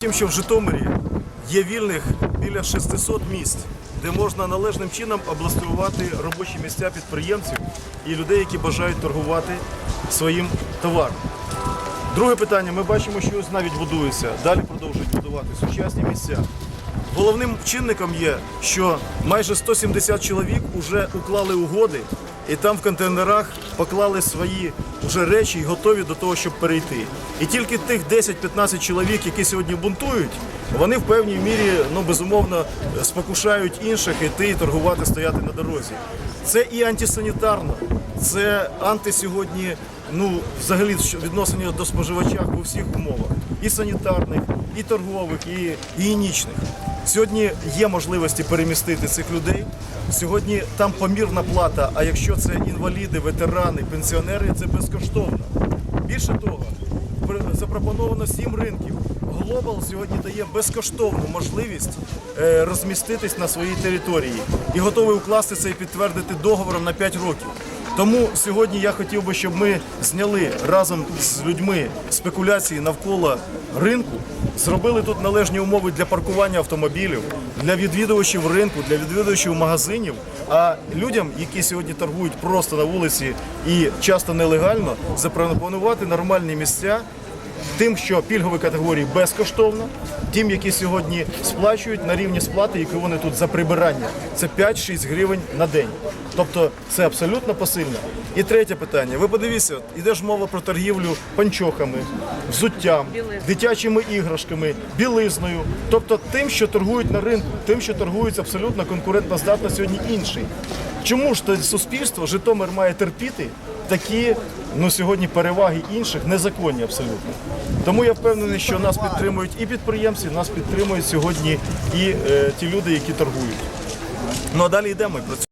Тим, що в Житомирі є вільних біля 600 місць, де можна належним чином облаштувати робочі місця підприємців і людей, які бажають торгувати своїм товаром. Друге питання. Ми бачимо, що ось навіть будується. Далі продовжують будувати сучасні місця. Головним чинником є, що майже 170 чоловік вже уклали угоди і там в контейнерах поклали свої вже речі і готові до того, щоб перейти. І тільки тих 10-15 чоловік, які сьогодні бунтують, вони в певній мірі ну безумовно спокушають інших іти і торгувати, стояти на дорозі. Це і антисанітарно, це антисьогодні, ну взагалі відношення до споживача у всіх умовах, і санітарних, і торгових, і гігієнічних. Сьогодні є можливості перемістити цих людей. Сьогодні там помірна плата. А якщо це інваліди, ветерани, пенсіонери, це безкоштовно. Більше того, запропоновано сім ринків. Глобал сьогодні дає безкоштовну можливість е, розміститись на своїй території і готовий укласти це і підтвердити договором на 5 років. Тому сьогодні я хотів би, щоб ми зняли разом з людьми спекуляції навколо ринку, зробили тут належні умови для паркування автомобілів, для відвідувачів ринку, для відвідувачів магазинів. А людям, які сьогодні торгують просто на вулиці і часто нелегально, запропонувати нормальні місця. Тим, що пільгові категорії безкоштовно, тим, які сьогодні сплачують на рівні сплати, які вони тут за прибирання, це 5-6 гривень на день. Тобто це абсолютно посильно. І третє питання. Ви подивіться, іде ж мова про торгівлю панчохами, взуттям, дитячими іграшками, білизною. Тобто тим, що торгують на ринку, тим, що торгують абсолютно конкурентно сьогодні інший. Чому ж тоді суспільство Житомир має терпіти такі ну, сьогодні переваги інших незаконні абсолютно? Тому я впевнений, що нас підтримують і підприємці, нас підтримують сьогодні і е, ті люди, які торгують. Ну а далі йдемо і працюємо.